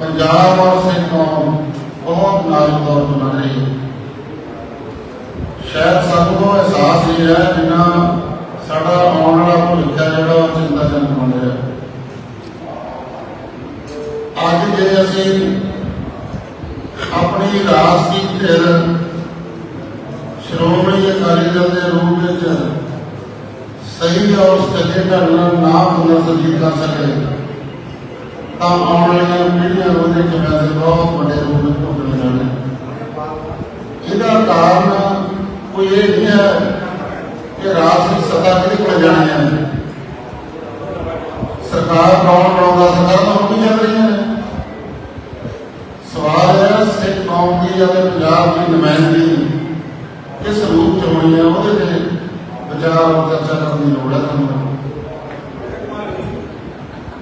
ਪੰਜਾਬ ਔਰ ਸਿੱਖ ਕੌਮ ਬਹੁਤ ਨਾਜ਼ੁਕ ਦੌਰ ਤੋਂ ਲੰਘ ਰਹੀ ਹੈ। ਸ਼ਾਇਦ ਸਾਨੂੰ ਤੋਂ ਅਹਿਸਾਸ ਨਹੀਂ ਹੈ ਸਾਡਾ ਆਉਣ ਵਾਲਾ ਭਵਿੱਖ ਜਿਹੜਾ ਉਹ ਚਿੰਤਾਜਨਕ ਬਣ ਰਿਹਾ ਅੱਜ ਜੇ ਅਸੀਂ ਆਪਣੀ ਰਾਜ ਦੀ ਧਿਰ ਸ਼੍ਰੋਮਣੀ ਅਕਾਲੀ ਦਲ ਦੇ ਰੂਪ ਵਿੱਚ ਸਹੀ ਔਰ ਸੱਚੇ ਢੰਗ ਨਾਲ ਨਾ ਪੁਨਰਸਜੀਤ ਕਰ ਸਕੇ ਤਾਂ ਆਉਣ ਵਾਲੀਆਂ ਪੀੜ੍ਹੀਆਂ ਨੂੰ ਉਹਦੇ ਚ ਬਹੁਤ ਵੱਡੇ ਰੂਪ ਵਿੱਚ ਭੁਗਤਣੇ ਜਾਣੇ ਇਹਦਾ ਕਾਰਨ ਕੋਈ ਇਹ ਨਹੀਂ ਹੈ ਕਿ ਰਾਜ ਦੀ ਸੱਤਾ ਕਿਹਦੇ ਕੋਲ ਜਾਣੀ ਹੈ। ਸਰਕਾਰ ਕੌਣ ਬਣਾਉਂਦਾ, ਸਰਕਾਰ ਤਾਂ ਹੁਣ ਵੀ ਚੱਲ ਸਵਾਲ ਹੈ, ਸਿੱਖ ਕੌਮ ਦੀ ਅਤੇ ਪੰਜਾਬ ਦੀ ਨੁਮਾਇੰਦਗੀ ਕਿਸ ਰੂਪ ਚ ਹੋਣੀ ਹੈ, ਉਹਦੇ ਤੇ ਵਿਚਾਰ ਚਰਚਾ ਕਰਨ ਦੀ ਲੋੜ ਹੈ ਤੁਹਾਨੂੰ।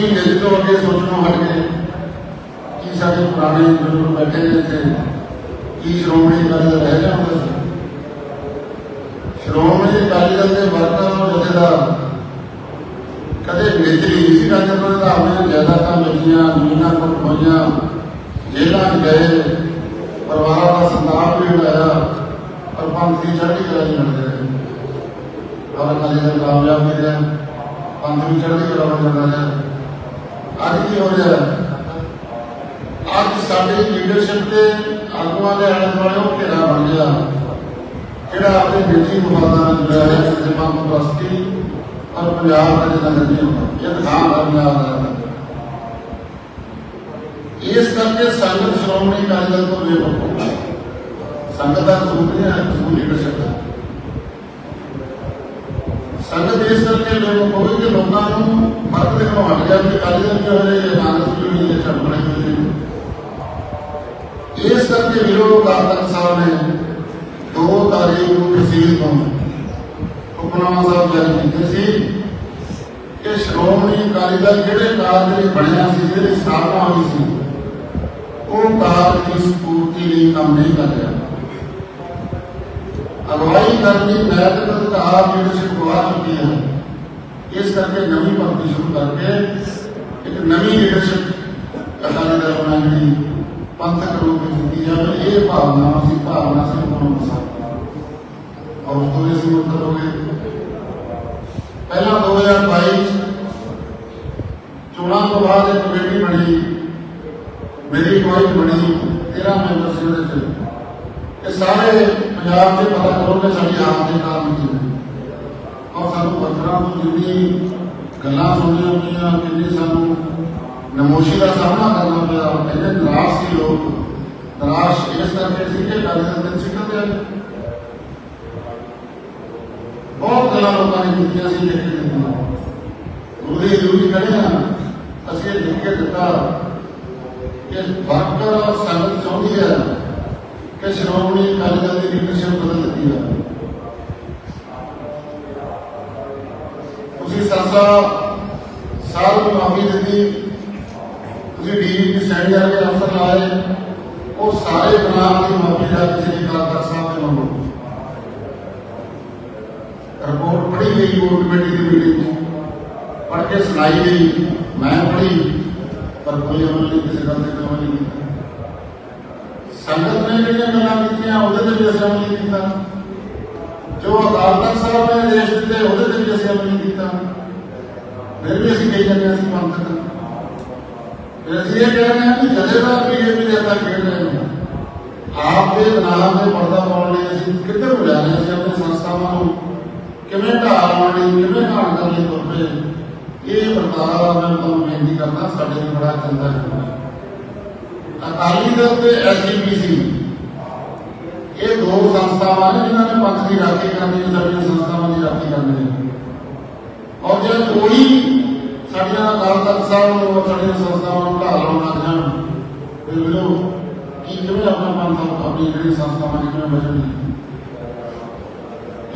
ਅਸੀਂ ਵੀ ਤੋਂ ਅੱਗੇ ਸੋਚਣੋਂ ਹਟ ਗਏ ਕਿ ਸਾਡੇ ਪੁਰਾਣੇ ਬਜ਼ੁਰਗ ਬੈਠੇ ਨੇ ਇੱਥੇ, ਕੀ ਸ਼੍ਰੋਮਣੀ ਅਕਾਲੀ ਦਲ ਰਹਿ ਜਾਊਗਾ ਸੀ ਸ਼੍ਰੋਮਣੀ ਅਕਾਲੀ ਦਲ ਦੇ ਵਰਕਰ ਔਰ ਜਥੇਦਾਰ ਕਦੇ ਨਿਚਲੀ ਨਹੀਂ ਸੀ ਕਰਦੇ ਪਰ ਦਾ ਜਾਇਦਾਦਾਂ ਮਿਲੀਆਂ ਜ਼ਮੀਨਾਂ ਕੋਲ ਹੋਈਆਂ, ਜੇਲ੍ਹਾਂ ਗਏ, ਪਰਿਵਾਰਾਂ ਦਾ ਸੰਤਾਪ ਵੀ ਹੋਇਆ ਪਰ ਪੰਥ ਦੀ ਚੜ੍ਹਦੀ ਕਲਾ ਨਹੀਂ ਲੜਦੇ ਰਹੇ ਔਰ ਅਕਾਲੀ ਦਲ ਕਾਮਯਾਬ ਵੀ ਰਿਹਾ, ਪੰਥ ਵੀ ਚੜ੍ਹਦੀ ਕਲਾ ਵਿੱਚ ਜਾਂਦਾ ਰਿਹਾ। ਅੱਜ ਕੀ ਹੋ ਰਿਹਾ ਅੱਜ ਸਾਡੀ ਲੀਡਰਸ਼ਿਪ ਦੇ ਆਗੂਆਂ ਦੇ ਆਲੇ ਦੁਆਲੇ ਉਹ ਘੇਰਾ ਬਣ ਗਿਆ। ਜਿਹੜਾ ਆਪਣੇ ਨਿੱਜੀ ਮੁਫਾਦਾਂ ਨਾਲ ਜੁੜਿਆ ਹੈ ਜਿਵੇਂ ਪੰਥ ਔਰ ਪੰਜਾਬ ਦਾ ਜਿਹੜਾ ਨਹੀਂ ਹੁੰਦਾ ਇਹ ਦਿਖਾਉਣ ਦਾ ਪੰਜਾਬ ਦਾ ਇਸ ਕਰਕੇ ਸੰਗਤ ਸ਼੍ਰੋਮਣੀ ਅਕਾਲੀ ਦਲ ਤੋਂ ਬੇਵਕੂਫ ਸੰਗਤ ਦਾ ਸਰੂਪ ਨਹੀਂ ਹੈ ਸਰੂਪ ਲੀਡਰਸ਼ਿਪ ਦਾ ਸੰਗਤ ਕਰਕੇ ਬੇਵਕੂਫ ਹੈ ਕਿ ਲੋਕਾਂ ਨੂੰ ਫ਼ਰਕ ਦੇਖਣਾ ਗਿਆ ਕਿ ਅਕਾਲੀ ਦਲ ਜੋ ਹੈ ਇਹ ਕਾਂਗਰਸ ਦੀ ਹੋਏ ਨੇ। ਇਸ ਕਰਕੇ ਵਿਰੋਧ ਕਾਰਕ ਸਾਹਿਬ ਨੇ ਦੋ ਤਾਰੀਖ ਨੂੰ ਤਹਿਸੀਲ ਤੋਂ ਹੁਕਮਨਾਮਾ ਸਾਹਿਬ ਜਾਰੀ ਕੀਤੇ ਸੀ ਕਿ ਸ਼੍ਰੋਮਣੀ ਅਕਾਲੀ ਦਲ ਜਿਹੜੇ ਕਾਰਜ ਬਣਿਆ ਸੀ, ਜਿਹੜੀ ਸਥਾਪਨਾ ਹੋਈ ਸੀ, ਉਹ ਕਾਰਜ ਦੀ ਸਪੂਰਤੀ ਲਈ ਕੰਮ ਨਹੀਂ ਕਰ ਰਿਹਾ। اگوائی کرنی محنت کا آپ لیڈرشپ گوا چکی ہے اس کر کے نوی پارٹی شروع کر کے ایک نوی لیڈرشپ اچانک اپنا جی پنتھ کروں کی دیتی ہے اور یہ بھاونا، اسی بھاونا سے انہوں نے اور اس کو ایسے مت کرو پہلا دو ہزار بائیس چونا تو بعد ایک کمیٹی بنی، میری کوئی بنی، تیرہ ممبر سے یہ سارے ਪੰਜਾਬ ਦੇ ਪਤਾ ਕਰੋ ਕਿ ਸਾਡੀ ਹਾਲਤ ਦੇ ਕਾਰਨ ਕੀ ਹੈ ਔਰ ਸਾਨੂੰ ਪੱਥਰਾਂ ਤੋਂ ਜਿੰਨੀ ਗੱਲਾਂ ਸੁਣੀਆਂ ਪਈਆਂ ਕਿੰਨੀ ਸਾਨੂੰ ਨਮੋਸ਼ੀ ਦਾ ਸਾਹਮਣਾ ਕਰਨਾ ਪਿਆ ਇੰਨੇ ਨਿਰਾਸ਼ ਸੀ ਲੋਕ ਨਿਰਾਸ਼ ਇਸ ਕਰਕੇ ਸੀ ਕਿ ਗੱਲ ਦੇ ਅੰਦਰ ਸਿੱਖਣ ਦੇ ਬਹੁਤ ਗੱਲਾਂ ਲੋਕਾਂ ਨੇ ਕੀਤੀਆਂ ਸੀ ਲਿਖ ਕੇ ਦਿੱਤੀਆਂ ਉਹਦੇ ਜ਼ਰੂਰੀ ਕਰੇ ਨਾ ਅਸੀਂ ਇਹ ਲਿਖ ਕੇ ਦਿੱਤਾ ਕਿ ਵਰਕਰ ਔਰ ਸੰਗਤ ਚਾਹੁੰਦੀ ਹੈ ਕਿ ਸ਼੍ਰੋਮਣੀ ਅਕਾਲੀ ਦਲ ਦੀ ਲੀਡਰਸ਼ਿਪ ਬਦਲ ਦਿੱਤੀ ਹੈ ਤੁਸੀਂ ਸਰਸਾ ਸਾਲ ਨੂੰ ਮਾਫੀ ਦਿੱਤੀ ਤੁਸੀਂ ਡੀਜੀਪੀ ਸੈਣੀ ਵਾਲੇ ਅਫਸਰ ਲਾਏ ਉਹ ਸਾਰੇ ਗੁਨਾਹ ਦੀ ਮਾਫੀ ਦਾ ਕਿਸੇ ਦੀ ਕਾਰਦਰ ਸਾਹਿਬ ਦੇ ਮੰਗੋ ਰਿਪੋਰਟ ਪੜ੍ਹੀ ਗਈ ਬੋਰਡ ਕਮੇਟੀ ਦੀ ਮੀਟਿੰਗ ਚ ਪੜ੍ਹ ਕੇ ਸੁਣਾਈ ਗਈ ਮੈਂ ਪੜ੍ਹੀ ਪਰ ਕੋਈ ਅਮਲ ਨਹੀਂ ਕਿਸੇ ਗੱਲ ਤੇ ਅਮਲ ਨਹੀਂ ਕੀਤਾ ਸੰਗਤ ਨੇ ਜਿਹੜੀਆਂ ਗੱਲਾਂ ਕੀਤੀਆਂ ਉਹਦੇ ਤੇ ਵੀ ਅਸੀਂ ਅਮਲ ਨਹੀਂ ਕੀਤਾ ਜੋ ਅਕਾਲ ਤਖਤ ਸਾਹਿਬ ਨੇ ਦੇਸ਼ ਦਿੱਤੇ ਉਹਦੇ ਤੇ ਵੀ ਅਸੀਂ ਅਮਲ ਨਹੀਂ ਕੀਤਾ ਫਿਰ ਵੀ ਅਸੀਂ ਕਹੀ ਜਾਂਦੇ ਹਾਂ ਅਸੀਂ ਪੰਥ ਕਰ ਫਿਰ ਅਸੀਂ ਇਹ ਕਹਿ ਰਹੇ ਹਾਂ ਕਿ ਜਥੇਦਾਰ ਬੀਜੇਪੀ ਦੇ ਅੰਦਰ ਖੇਡ ਰਹੇ ਨੇ ਆਪ ਦੇ ਨਾਮ ਦੇ ਪਰਦਾ ਪਾਉਣ ਲਈ ਅਸੀਂ ਕਿੱਧਰ ਨੂੰ ਜਾ ਰਹੇ ਹਾਂ ਅਸੀਂ ਆਪਣੀ ਸੰਸਥਾਵਾਂ ਨੂੰ ਕਿਵੇਂ ਢਾਲ ਆਉਣ ਲਈ ਕਿਵੇਂ ਢਾਲ ਕਰਨ ਲਈ ਤੁਰ ਪਏ ਇਹ ਵਰਤਾਰਾ ਮੈਂ ਤੁਹਾਨੂੰ ਬੇਨਤੀ ਕਰਦਾ ਸਾਡੇ ਲਈ ਬੜਾ ਚੰਗਾ ਹੈ ਅਕਾਲੀ ਦਲ ਤੇ ਐਸਜੀਪੀਸੀ ਇਹ ਦੋ ਸੰਸਥਾਵਾਂ ਨੇ ਜਿਨ੍ਹਾਂ ਨੇ ਪੰਥ ਦੀ ਰਾਖੀ ਕਰਨੀ ਹੈ, ਸਾਡੀਆਂ ਸੰਸਥਾਵਾਂ ਦੀ ਰਾਖੀ ਕਰਨੀ ਹੈ। ਔਰ ਜੇ ਕੋਈ ਸਾਡੀਆਂ ਅਕਾਲ ਤਖਤ ਸਾਹਿਬ ਨੂੰ ਸਾਡੀਆਂ ਸੰਸਥਾਵਾਂ ਨੂੰ ਢਾਲ ਲਾਉਣ ਲੱਗ ਜਾਣ ਤੇ ਵੀਰੋ, ਕੀ ਕਿਵੇਂ ਆਪਣਾ ਪੰਥ ਆਪਣੀ ਜਿਹੜੀ ਸੰਸਥਾਵਾਂ ਨੇ ਕਿਵੇਂ ਬਚਣਗੀ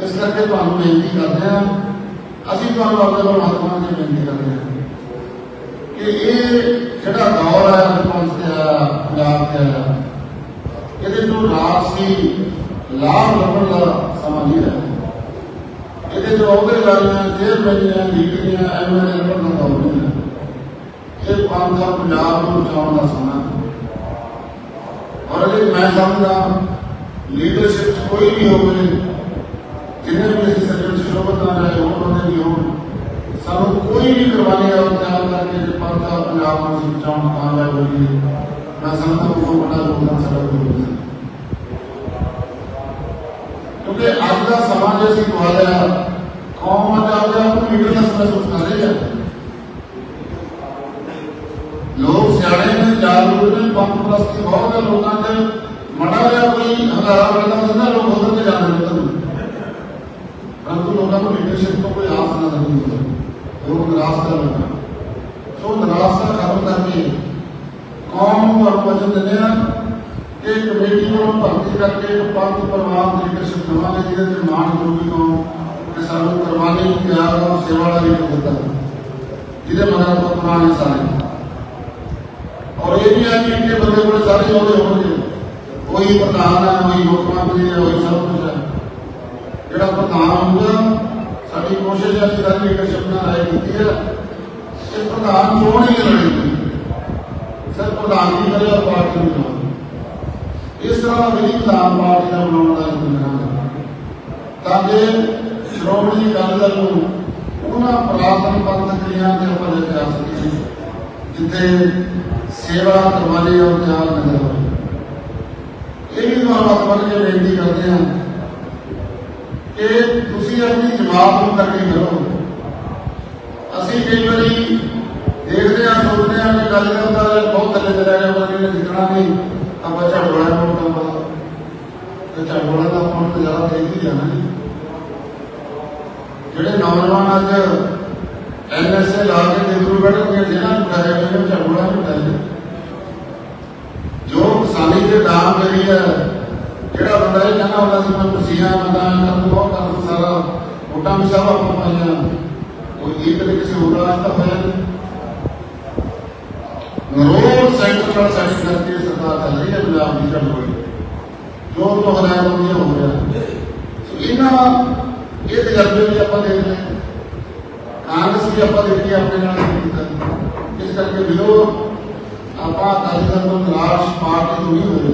ਇਸ ਕਰਕੇ ਤੁਹਾਨੂੰ ਬੇਨਤੀ ਕਰਦੇ ਹਾਂ, ਅਸੀਂ ਤੁਹਾਨੂੰ ਆਪਣੇ ਪਰਮਾਤਮਾ ਦੀ ਬੇਨਤੀ ਕਰਦੇ ਹਾਂ ਕਿ ਇਹ ਜਿਹੜਾ ਦੌਰ ਹੈ ਪੰਜ ਤੇ ਆਇਆ ਪੰਜਾਬ ਇਹਦੇ ਤੋਂ ਰਾਜਸੀ ਲਾਭ ਲੱਭਣ ਦਾ ਸਮਾਂ ਨਹੀਂ ਹੈ ਇਹਦੇ ਜੋ ਅਹੁਦੇ ਵਾਲੀਆਂ ਚੇਅਰਮੈਨੀਆਂ ਲੀਡਰੀਆਂ ਐਮਐਲਏ ਲੱਭਣ ਦਾ ਦੌਰ ਇਹ ਪੰਜ ਦਾ ਪੰਜਾਬ ਨੂੰ ਬਚਾਉਣ ਦਾ ਸਮਾਂ। ਔਰ ਇਹ ਮੈਂ ਸਮਝਦਾ ਲੀਡਰਸ਼ਿਪ ਕੋਈ ਵੀ ਹੋਵੇ, ਜਿੰਨੇ ਵੀ ਅਸੀਂ ਸੱਜਣ ਸ਼ੋਭਤ ਨਾਲ ਰਹੇ ਉਹ ਬੰਦੇ ਵੀ ਹੋਣ। سب کوئی بھی کروا لے گا کیا کر کے پڑھتا اپنے آپ کو سمجھا کہاں گا بولیے میں سمجھتا ہوں وہ بڑا بولنا سڑک بولنا کیونکہ آج کا سماج ایسی کو آیا قوم آج آ گیا اپنے میڈیا کا سمجھ اٹھا لے جاتے لوگ سیاڑے میں جاگروک نے پمپ پرستی بہت ہے لوگوں کے مڑا گیا کوئی ہزارہ بڑا ہوتا لوگ ادھر کے جانے لگتے ہیں پرنتو لوگوں کو لیڈرشپ کو کوئی ਲੋਕ ਨਿਰਾਸ਼ ਕਰ ਲੋਕਾਂ ਸੋ ਨਿਰਾਸ਼ਾ ਖਤਮ ਕਰਕੇ ਕੌਮ ਨੂੰ ਆਪਾਂ ਦਿੰਦੇ ਆ ਕਿ ਕਮੇਟੀ ਨੂੰ ਭਰਤੀ ਕਰਕੇ ਪੰਥ ਪਰਿਵਾਰ ਦੀ ਲੀਡਰਸ਼ਿਪ ਦੇਵਾਂਗੇ ਜਿਹਦੇ ਤੇ ਮਾਣ ਕਰੂਗੀ ਕੌਮ ਕਿ ਸਾਨੂੰ ਕੁਰਬਾਨੀ ਨੂੰ ਤਿਆਰ ਸੇਵਾ ਵਾਲਾ ਲੀਡਰ ਦਿੱਤਾ। ਜਿਹਦੇ ਮਗਰ ਆਪਾਂ ਪੁਰਾਣੇ ਸਾਰੇ ਔਰ ਇਹ ਵੀ ਹੈ ਕਿ ਇੰਨੇ ਬੰਦੇ ਕੋਲ ਸਾਰੇ ਉਹਦੇ ਹੋਣਗੇ। ਕੋਈ ਪ੍ਰਧਾਨ ਹੈ, ਕੋਈ ਮੁੱਖ ਮੰਤਰੀ ਹੈ, ਕੋਈ ਸਭ ਕੁਝ ਹੈ। ਜਿਹੜਾ ਪ੍ਰਧਾਨ ਹੋਊਗਾ ਸਾਡੀ ਕੋਸ਼ਿਸ਼ ਹੈ ਕਿ ਸਾਡੀ ਲੀਡਰਸ਼ਿਪ ਨਾਲ ਰਾਏ ਕੀਤੀ ਹੈ ਕਿ ਪ੍ਰਧਾਨ ਚੋਣ ਹੀ ਨਹੀਂ ਸਰ, ਪ੍ਰਧਾਨ ਕੀ ਕਰੇ ਪਾਰਟੀ ਨੂੰ ਚੁਣੇ। ਇਸ ਤਰ੍ਹਾਂ ਦਾ ਵਿਧੀ ਪਾਰਟੀ ਦਾ ਬਣਾਉਣ ਦਾ ਇੰਤਜ਼ਾਮ ਤਾਂ ਕਿ ਸ਼੍ਰੋਮਣੀ ਅਕਾਲੀ ਦਲ ਨੂੰ ਉਹਨਾਂ ਪ੍ਰਾਪਤ ਪੰਥ ਕ੍ਰਿਆ ਤੇ ਆਪਾਂ ਲੈ ਆ ਸਕੀਏ, ਜਿੱਥੇ ਸੇਵਾ ਕੁਰਬਾਨੀ ਔਰ ਤਿਆਗ ਨਜ਼ਰ ਆਵੇ ਇਹ ਵੀ ਤੁਹਾਨੂੰ ਹੱਥ ਬੰਨ੍ਹ ਕੇ ਬੇਨਤੀ ਕਰਦੇ ਹਾਂ ਕਿ ਤੁਸੀਂ ਆਪਣੀ ਜਮਾਤ ਨੂੰ ਤਕੜੀ ਕਰੋ ਅਸੀਂ ਕਈ ਵਾਰੀ ਦੇਖਦੇ ਹਾਂ ਸੋਚਦੇ ਹਾਂ ਕਿ ਗੱਲ ਕਰਦਾ ਬਹੁਤ ਥੱਲੇ ਚਲਾ ਗਿਆ ਪਰ ਇਹਨੇ ਜਿੱਤਣਾ ਨਹੀਂ ਆਪਾਂ ਝੜੋੜਾ ਨੂੰ ਕੰਮ ਤੇ ਝੜੋੜਾ ਦਾ ਆਪਾਂ ਨੂੰ ਜ਼ਿਆਦਾ ਦੇਖ ਹੀ ਜਾਣਾ ਜਿਹੜੇ ਨੌਜਵਾਨ ਅੱਜ ਐਨਐਸਏ ਲਾ ਕੇ ਦੇਖੂ ਬੈਠਣਗੇ, ਜਿਹਨਾਂ ਨੂੰ ਕਰਿਆ ਗਿਆ ਉਹ ਝੜੋੜਾ ਜੋ ਕਿਸਾਨੀ ਦੇ ਦਾਮ ਕਰੀ ਹੈ ਜਿਹੜਾ ਬੰਦਾ ਇਹ ਕਹਿੰਦਾ ਹੁੰਦਾ ਸੀ ਮੈਂ ਕੁਰਸੀਆਂ ਬੰਦਾ ਕਰ ਬਹੁਤ ਕਰ ਸਾਰਾ ਵੋਟਾਂ ਵੀ ਸਭ ਆਪਾਂ ਪਾਈਆਂ ਕੋਈ ਇੱਕ ਤੇ ਕਿਸੇ ਹੋਰ ਰਾਜ ਤਾਂ ਹੋਇਆ ਨਹੀਂ ਨਰੋੜ ਸੈਂਟਰ ਨਾਲ ਸਾਡੀ ਸਰਕਾਰ ਸਰਕਾਰ ਚੱਲ ਰਹੀ ਹੈ ਪੰਜਾਬ ਦੀ ਚੱਲ ਰਹੀ ਜੋ ਤੋਂ ਹਦਾਇਤ ਹੁੰਦੀ ਹੈ ਹੋ ਰਿਹਾ ਸੋ ਇਹਨਾਂ ਇਹ ਤਜਰਬੇ ਵੀ ਆਪਾਂ ਦੇਖ ਲਏ ਕਾਂਗਰਸ ਵੀ ਆਪਾਂ ਦੇਖੀ ਆਪਣੇ ਨਾਲ ਕੀ ਕੀਤਾ ਇਸ ਕਰਕੇ ਵਿਰੋ ਆਪਾਂ ਅਕਾਲੀ ਦਲ ਤੋਂ ਨਿਰਾਸ਼ ਪਾਰਟੀ ਤੋਂ ਨਹੀਂ ਹੋਏ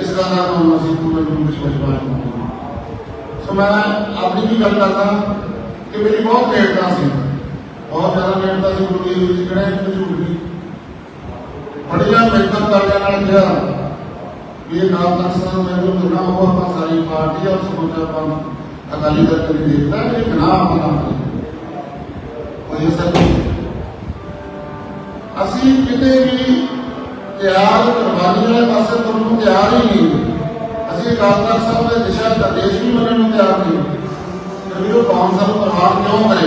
اس کا نام ہم مسیح پورے کچھ بچپن سو میں اپنی بھی کرتا تھا کہ میری بہت نیٹتا سی۔ بہت زیادہ نیٹتا سی بڑی کڑے چھوٹ گئی بڑی محنت کر کے نال کیا؟ یہ نام اکثر میں جو دنہ ہوا تھا ساری پارٹی اور سمجھا پر اکالی دل کبھی دیکھتا ہے کہ گنا ہے اور یہ سب۔ اسی کتے بھی ਤਿਆਰ ਕੁਰਬਾਨੀ ਵਾਲੇ ਪਾਸੇ ਤੁਰਨ ਨੂੰ ਤਿਆਰ ਹੀ ਨਹੀਂ। ਅਸੀਂ ਅਕਾਲ ਸਾਹਿਬ ਦੇ ਦਿਸ਼ਾ ਨਿਰਦੇਸ਼ ਵੀ ਮੰਨਣ ਨੂੰ ਤਿਆਰ ਨਹੀਂ। ਤੇ ਉਹ ਕੌਣ ਸਾਨੂੰ ਪ੍ਰਭਾਵ ਕਿਉਂ ਕਰੇ?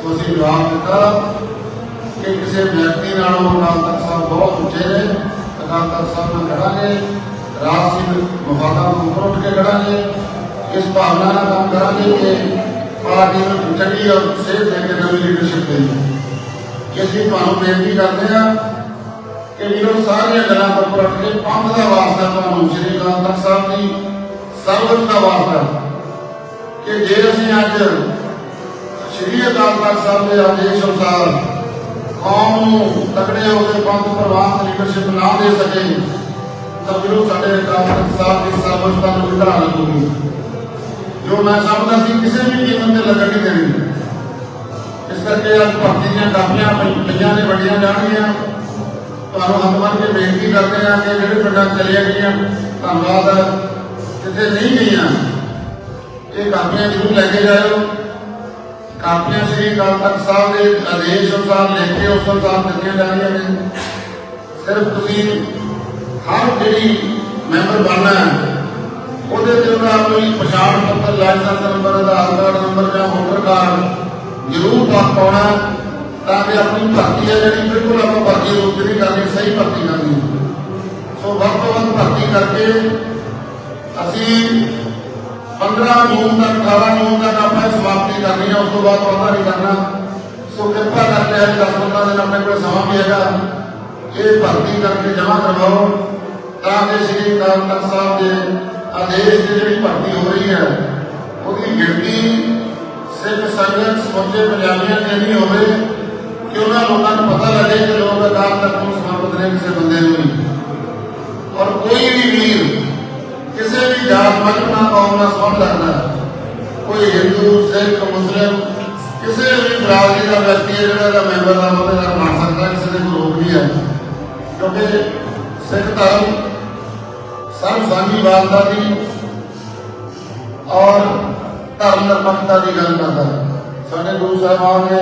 ਸੋ ਅਸੀਂ ਜਵਾਬ ਦਿੱਤਾ ਕਿ ਕਿਸੇ ਵਿਅਕਤੀ ਨਾਲੋਂ ਅਕਾਲ ਸਾਹਿਬ ਬਹੁਤ ਉੱਚੇ ਨੇ। ਅਕਾਲ ਸਾਹਿਬ ਨਾਲ ਖੜਾਂਗੇ ਰਾਜ ਸਿੰਘ ਮਫਾਦਾਂ ਨੂੰ ਉੱਪਰ ਉੱਠ ਕੇ ਖੜਾਂਗੇ ਇਸ ਭਾਵਨਾ ਨਾਲ ਕੰਮ ਕਰਾਂਗੇ ਕਿ ਪਾਰਟੀ ਨੂੰ ਚੰਗੀ ਔਰ ਸੇਧ ਦੇ ਕੇ ਨਵੀਂ ਲੀਡਰਸ਼ਿਪ ਦੇਣੀ। ਕਿ ਅਸੀਂ ਤੁਹਾਨੂੰ ਬੇਨਤੀ ਕਰਦੇ ਹਾਂ ਕਿ ਵੀਰੋ ਸਾਰੀਆਂ ਗੱਲਾਂ ਤੋਂ ਉੱਪਰ ਕੇ ਪੰਥ ਦਾ ਵਾਸਤਾ ਤੁਹਾਨੂੰ ਸ੍ਰੀ ਅਕਾਲ ਤਖਤ ਸਾਹਿਬ ਦੀ ਸਰਬਤ ਦਾ ਵਾਸਤਾ। ਕਿ ਜੇ ਅਸੀਂ ਅੱਜ ਸ੍ਰੀ ਅਕਾਲ ਤਖਤ ਸਾਹਿਬ ਦੇ ਆਦੇਸ਼ ਅਨੁਸਾਰ ਕੌਮ ਨੂੰ ਤਕੜੇ ਹੋ ਕੇ ਪੰਥ ਪ੍ਰਵਾਨ ਲੀਡਰਸ਼ਿਪ ਨਾ ਦੇ ਸਕੇ, ਤਾਂ ਵੀਰੋ ਸਾਡੇ ਅਕਾਲ ਤਖਤ ਸਾਹਿਬ ਦੀ ਸਰਬਤਾ ਨੂੰ ਵਿਧਾਨ ਲੱਗੂਗੀ ਜੋ ਮੈਂ ਸਮਝਦਾ ਸੀ, ਕਿਸੇ ਵੀ ਕੀਮਤ ਤੇ ਲੱਗਣ ਨਹੀਂ ਦੇਣੀ। ਇਸ ਕਰਕੇ ਅੱਜ ਭਰਤੀ ਦੀਆਂ ਕਾਪੀਆਂ ਪਈ- ਪਈਆਂ ਵੰਡੀਆਂ ਜਾਣਗੀਆਂ। ਤੁਹਾਨੂੰ ਹੱਥ ਬੰਨ੍ਹ ਕੇ ਬੇਨਤੀ ਕਰਦੇ ਹਾਂ ਕਿ ਜਿਹੜੇ ਪਿੰਡਾਂ 'ਚ ਗਈਆਂ, ਧੰਨਵਾਦ। ਹੈ। ਜਿੱਥੇ ਨਹੀਂ ਗਈਆਂ, ਇਹ ਕਾਪੀਆਂ ਜ਼ਰੂਰ ਲੈ ਕੇ ਜਾਇਓ। ਕਾਪੀਆਂ ਸ੍ਰੀ ਅਕਾਲ ਤਖਤ ਸਾਹਿਬ ਦੇ ਆਦੇਸ਼ ਅਨੁਸਾਰ ਲੈ ਕੇ ਉਸ ਅਨੁਸਾਰ ਦਿੱਤੀਆਂ ਜਾਣੀਆਂ ਨੇ। ਸਿਰਫ ਤੁਸੀਂ ਹਰ ਜਿਹੜੀ ਮੈਂਬਰ ਬਣਨਾ ਹੈ, ਉਹਦੇ ਤੇ ਉਹਦਾ ਕੋਈ ਪਛਾਣ ਪੱਤਰ licence number Aadhaar card number ਜਾਂ ਵੋਟਰ ਕਾਰਡ ਜ਼ਰੂਰ ਪਾ ਪਾਉਣਾ ਤਾਂ ਕਿ ਆਪਣੀ ਭਰਤੀ ਹੈ ਜਿਹੜੀ ਬਿਲਕੁਲ ਆਪਾਂ ਭਰਤੀ ਰੂਪ ਜਿਹੜੀ ਕਰਨੀ ਸਹੀ ਭਰਤੀ ਕਰਨੀ ਸੋ ਵੱਧ ਤੋਂ ਵੱਧ ਭਰਤੀ ਕਰਕੇ ਅਸੀਂ 15 ਜੂਨ ਤੱਕ 18 ਜੂਨ ਤੱਕ ਆਪਾਂ ਸਮਾਪਤੀ ਕਰਨੀ ਹੈ ਉਸ ਤੋਂ ਬਾਅਦ ਪਤਾ ਨਹੀਂ ਕਰਨਾ। ਸੋ ਕਿਰਪਾ ਕਰਕੇ ਇਹ 10 15 ਦਿਨ ਆਪਣੇ ਕੋਲ ਸਮਾਂ ਵੀ ਹੈਗਾ। ਇਹ ਭਰਤੀ ਕਰਕੇ ਜਮ੍ਹਾਂ ਕਰਵਾਓ, ਤਾਂ ਕਿ ਸ੍ਰੀ ਅਕਾਲ ਤਖਤ ਸਾਹਿਬ ਦੇ ਆਦੇਸ਼ ਦੀ ਜਿਹੜੀ ਭਰਤੀ ਹੋ ਰਹੀ ਹੈ, ਉਹਦੀ ਗਿਣਤੀ ਸਿੱਖ ਸੰਗਤ ਸਮੁੱਚੇ ਪੰਜਾਬੀਆਂ ਦੀ ਨਹੀਂ ਹੋਵੇ। ਕਿ ਉਹਨਾਂ ਲੋਕਾਂ ਨੂੰ ਪਤਾ ਲੱਗੇ ਕਿ ਲੋਕ ਅਕਾਲ ਤਖਤ ਨੂੰ ਸਮਰਪਿਤ ਨੇ ਕਿਸੇ ਬੰਦੇ ਨੂੰ ਨਹੀਂ ਔਰ ਕੋਈ ਵੀ ਵੀਰ ਕਿਸੇ ਵੀ ਜਾਤ ਮਤ ਨਾਲ ਕੌਮ ਨਾਲ ਸੰਬੰਧ ਰੱਖਦਾ ਹੈ। ਕੋਈ ਹਿੰਦੂ ਸਿੱਖ ਮੁਸਲਿਮ ਕਿਸੇ ਵੀ ਬਰਾਦਰੀ ਦਾ ਵਿਅਕਤੀ ਹੈ ਜਿਹੜਾ ਦਾ ਮੈਂਬਰ ਦਾ ਮਤਲਬ ਬਣ ਸਕਦਾ ਹੈ, ਕਿਸੇ ਦੇ ਕੋਈ ਰੋਕ ਨਹੀਂ ਹੈ ਕਿਉਂਕਿ ਸਿੱਖ ਧਰਮ ਸਰਬ ਸਾਂਝੀਵਾਲਤਾ ਦੀ ਔਰ ਧਰਮ ਨਿਰਪੱਖਤਾ ਦੀ ਗੱਲ ਕਰਦਾ ਹੈ ਸਾਡੇ ਗੁਰੂ ਸਾਹਿਬਾਨ ਨੇ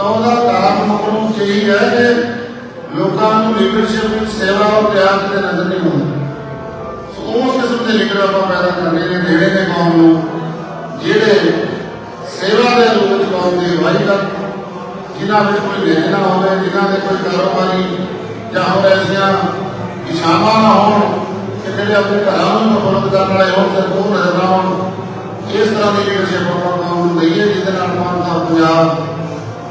ਤਾਂ ਉਹਦਾ ਕਾਰਨ ਨੂੰ ਚਾਹੀਦਾ ਹੈ ਕਿ ਲੋਕਾਂ ਨੂੰ ਲੀਡਰਸ਼ਿਪ ਵਿੱਚ ਸੇਵਾ ਔਰ ਤਿਆਗ ਤੇ ਨਜ਼ਰ ਨਹੀਂ ਆਉਂਦਾ। ਸੋ ਉਸ ਕਿਸਮ ਦੇ ਲੀਡਰ ਆਪਾਂ ਪੈਦਾ ਕਰਨੇ ਨੇ ਦੇਣੇ ਨੇ ਕੌਮ ਨੂੰ, ਜਿਹੜੇ ਸੇਵਾ ਦੇ ਰੂਪ ਵਿੱਚ ਕੌਮ ਦੀ ਅਗਵਾਈ ਕਰਨ, ਜਿਨ੍ਹਾਂ ਵਿੱਚ ਕੋਈ ਦੇਣ ਨਾ ਹੋਵੇ, ਜਿਨ੍ਹਾਂ ਦੇ ਕੋਈ ਕਾਰੋਬਾਰੀ ਜਾਂ ਹੋਰ ਐਸੀਆਂ ਇਛਾਵਾਂ ਨਾ ਹੋਣ ਕਿ ਜਿਹੜੇ ਆਪਣੇ ਘਰਾਂ ਨੂੰ ਪ੍ਰਬੰਧ ਕਰਨ ਵਾਲੇ ਹੋਣ ਤੇ ਉਹ ਨਜ਼ਰ ਨਾ ਆਉਣ ਇਸ ਤਰ੍ਹਾਂ ਦੀ ਲੀਡਰਸ਼ਿਪ ਆਪਾਂ ਕੌਮ ਨੂੰ ਦਈਏ, ਜਿਹਦੇ ਨਾਲ ਕੌਮ ਦਾ ਪੰਜਾਬ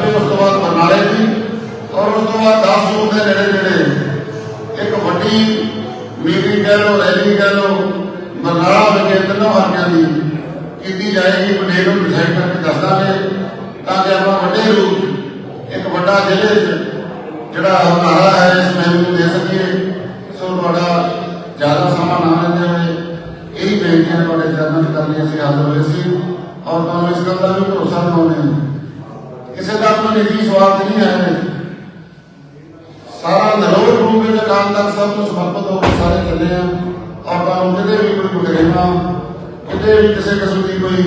ਤੱਕ ਉਸ ਤੋਂ ਬਾਅਦ ਬਰਨਾਲੇ ਦੀ ਔਰ ਉਸ ਤੋਂ ਬਾਅਦ 10 ਜੂਨ ਦੇ ਨੇੜੇ ਨੇੜੇ ਇੱਕ ਵੱਡੀ ਮੀਟਿੰਗ ਕਹਿ ਲਓ, ਰੈਲੀ ਕਹਿ ਲਓ, ਬਰਨਾਲਾ ਵਿਖੇ ਤਿੰਨੋਂ ਹਲਕਿਆਂ ਦੀ ਕੀਤੀ ਜਾਏਗੀ। ਪਨੇਰ ਨੂੰ ਡਿਸਾਈਡ ਕਰਕੇ ਦੱਸ ਦਾਂਗੇ। ਤਾਂ ਕਿ ਆਪਾਂ ਵੱਡੇ ਰੂਪ ਇੱਕ ਵੱਡਾ ਜ਼ਿਲ੍ਹੇ 'ਚ ਜਿਹੜਾ ਹਮਾਰਾ ਹੈ, ਇਸ ਮਹਿਮ ਨੂੰ ਦੇ ਸਕੀਏ। ਸੋ ਤੁਹਾਡਾ ਜ਼ਿਆਦਾ ਸਮਾਂ ਨਾ ਲੈਂਦੇ ਹੋਏ ਇਹੀ ਬੇਨਤੀਆਂ ਤੁਹਾਡੇ ਚਰਨਾਂ 'ਚ ਕਰਨੀ ਅਸੀਂ ਹਾਜ਼ਰ ਹੋਏ ਸੀ। ਔਰ ਤੁਹਾਨੂੰ ਇਸ ਗੱਲ ਦਾ ਵੀ ਭਰੋਸਾ ਦਿਵਾਉਂਦੇ ਹਾਂ। ਕਿਸੇ ਦਾ ਆਪਣਾ ਨਿੱਜੀ ਸਵਾਰਥ ਨਹੀਂ ਹੈ। ਸਾਰਾ ਨਰੋੜ ਰੂਪ ਵਿੱਚ ਅਕਾਲ ਤਖਤ ਸਾਹਿਬ ਨੂੰ ਸਮਰਪਿਤ ਹੋ ਕੇ ਸਾਰੇ ਚੱਲੇ ਆ। ਔਰ ਤੁਹਾਨੂੰ ਕਿਤੇ ਵੀ ਕੋਈ ਬੁਢੇਵਾ ਕਿਤੇ ਵੀ ਕਿਸੇ ਕਿਸਮ ਦੀ ਕੋਈ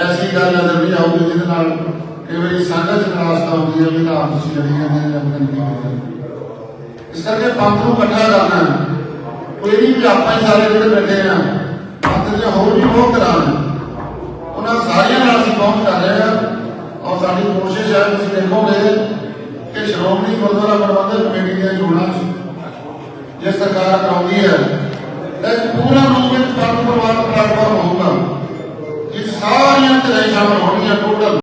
ਐਸੀ ਗੱਲ ਨਜ਼ਰ ਨਹੀਂ ਆਉਂਦੀ ਜਿਹਦੇ ਨਾਲ ਕਈ ਵਾਰੀ ਸੰਗਤ ਚ ਹੁੰਦੀ ਹੈ ਵੀ ਨਾ ਲੜੀ ਜਾਂਦੇ ਨੇ ਆਪਣੇ ਨਹੀਂ ਕਰਦੇ ਇਸ ਕਰਕੇ ਪੰਥ ਨੂੰ ਇਕੱਠਾ ਕਰਨਾ ਕੋਈ ਨਹੀਂ ਵੀ ਆਪਾਂ ਹੀ ਸਾਰੇ ਜਿਹੜੇ ਬੈਠੇ ਆ, ਪੰਥ ਦੇ ਹੋਰ ਵੀ ਬਹੁਤ ਕਰਾਂ ਉਹਨਾਂ ਸਾਰਿਆਂ ਨਾਲ ਅਸੀਂ ਪਹੁੰਚ ਕਰ ਰਹੇ ਹਾਂ ਸਾਡੀ ਕੋਸ਼ਿਸ਼ ਹੈ, ਤੁਸੀਂ ਦੇਖੋਗੇ ਕਿ ਸ਼੍ਰੋਮਣੀ ਗੁਰਦੁਆਰਾ ਪ੍ਰਬੰਧਕ ਕਮੇਟੀ ਦੀਆਂ ਚੋਣਾਂ ਜੇ ਸਰਕਾਰ ਕਰਾਉਂਦੀ ਹੈ ਇੱਕ ਪੂਰਾ ਰੂਪ ਵਿੱਚ ਪੰਥ ਪਲੇਟਫਾਰਮ ਹੋਊਗਾ। ਇਹ ਸਾਰੀਆਂ ਧਿਰਾਂ ਸ਼ਾਮਲ ਹੋਣਗੀਆਂ, ਟੋਟਲ।